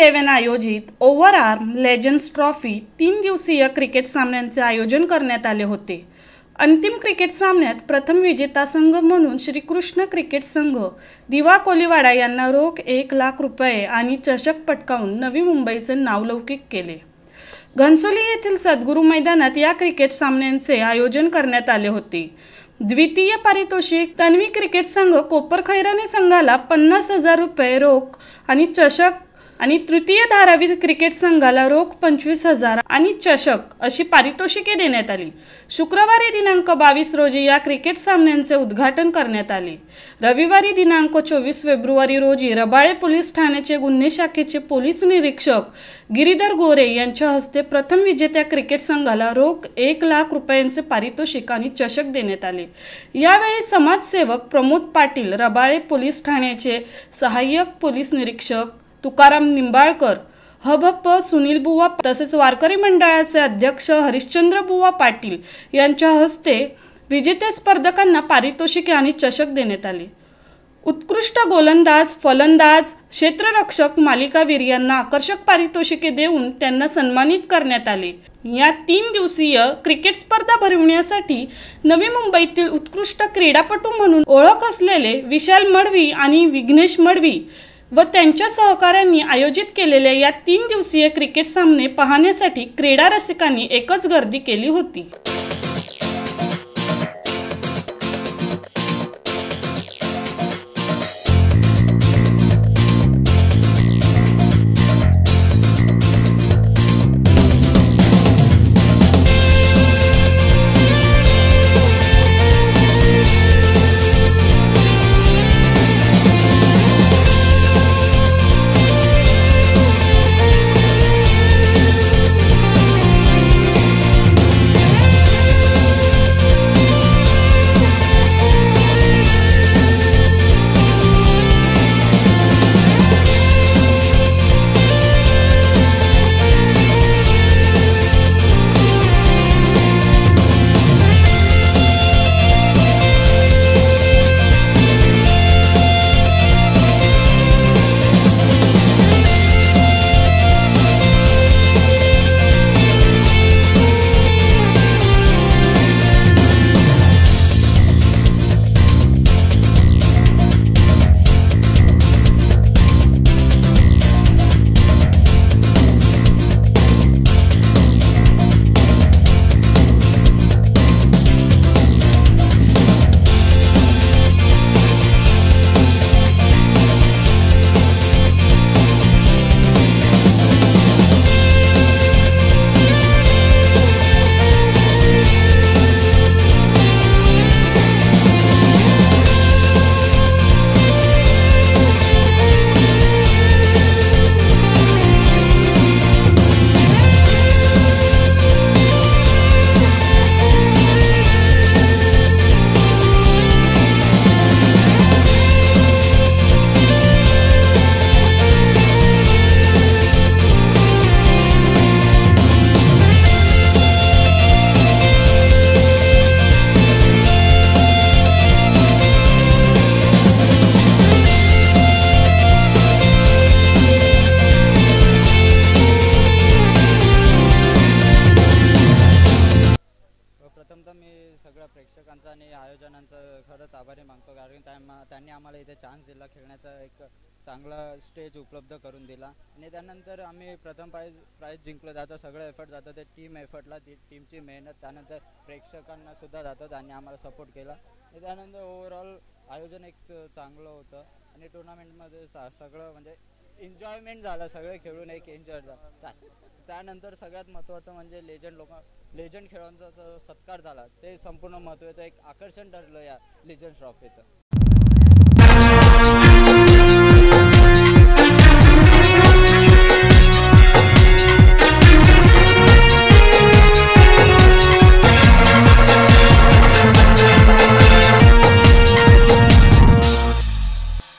Eleven आयोजित overarm legends trophy तीन दिवसीय क्रिकेट सामन्यांचे आयोजन करण्यात आले होते. अंतिम क्रिकेट सामन्यात प्रथम विजेता संघ म्हणून श्रीकृष्ण क्रिकेट संघ दिवा कोलीवाडा यांना रोख एक लाख रुपये आणि चषक पटकावून नवी मुंबईचे नावलौकिक केले. घनसोली येथील सद्गुरू मैदानात या क्रिकेट सामन्यांचे आयोजन करण्यात आले होते. द्वितीय पारितोषिक तन्वी क्रिकेट संघ कोपर खैराने संघाला पन्नास हजार रुपये रोख आणि चषक आणि तृतीय धारावी क्रिकेट संघाला रोख पंचवीस हजार आणि चषक अशी पारितोषिके देण्यात आली. शुक्रवारी दिनांक बावीस रोजी या क्रिकेट सामन्यांचे उद्घाटन करण्यात आले. रविवारी दिनांक चोवीस फेब्रुवारी रोजी रबाळे पोलीस ठाण्याचे गुन्हे शाखेचे पोलीस निरीक्षक गिरीधर गोरे यांच्या हस्ते प्रथम विजेत्या क्रिकेट संघाला रोख एक लाख रुपयांचे पारितोषिक आणि चषक देण्यात आले. यावेळी समाजसेवक प्रमोद पाटील रबाळे पोलीस ठाण्याचे सहाय्यक पोलीस निरीक्षक तुकाराम निंबाळकर हबप सुनील बुवा तसेच वारकरी मंडळाचे अध्यक्ष हरिश्चंद्र बुवा पाटील यांच्या हस्ते विजेत्या स्पर्धकांना पारितोषिके आणि चषक देण्यात आले. उत्कृष्ट गोलंदाज फलंदाज क्षेत्ररक्षक मालिकावीर यांना आकर्षक पारितोषिके देऊन त्यांना सन्मानित करण्यात आले. या तीन दिवसीय क्रिकेट स्पर्धा भरविण्यासाठी नवी मुंबईतील उत्कृष्ट क्रीडापटू म्हणून ओळख असलेले विशाल मडवी आणि विघ्नेश मडवी व त्यांच्या सहकाऱ्यांनी आयोजित केलेल्या या तीन दिवसीय क्रिकेट सामने पाहण्यासाठी क्रीडा रसिकांनी एकच गर्दी केली होती. जणांचं खरंच आभारी मानतो कारण त्या त्यांनी आम्हाला इथे चान्स दिला खेळण्याचा एक चांगला स्टेज उपलब्ध करून दिला. आणि त्यानंतर आम्ही प्रथम प्राईज प्राईज जिंकलो जातं सगळं एफर्ट जातं ते टीम एफर्टला ती टीमची मेहनत त्यानंतर प्रेक्षकांना सुद्धा जातं त्यांनी आम्हाला सपोर्ट केला. आणि त्यानंतर ओव्हरऑल आयोजन एक चांगलं होतं. आणि टुर्नामेंटमध्ये सा सगळं म्हणजे एन्जॉयमेंट झालं सगळे खेळून एक एन्जॉय झाला. त्यानंतर सगळ्यात महत्त्वाचं म्हणजे लेजंड लोक लेजंड खेळांचा सत्कार झाला ते संपूर्ण महत्त्वाचं एक आकर्षण ठरलं या लेजंड ट्रॉफीचं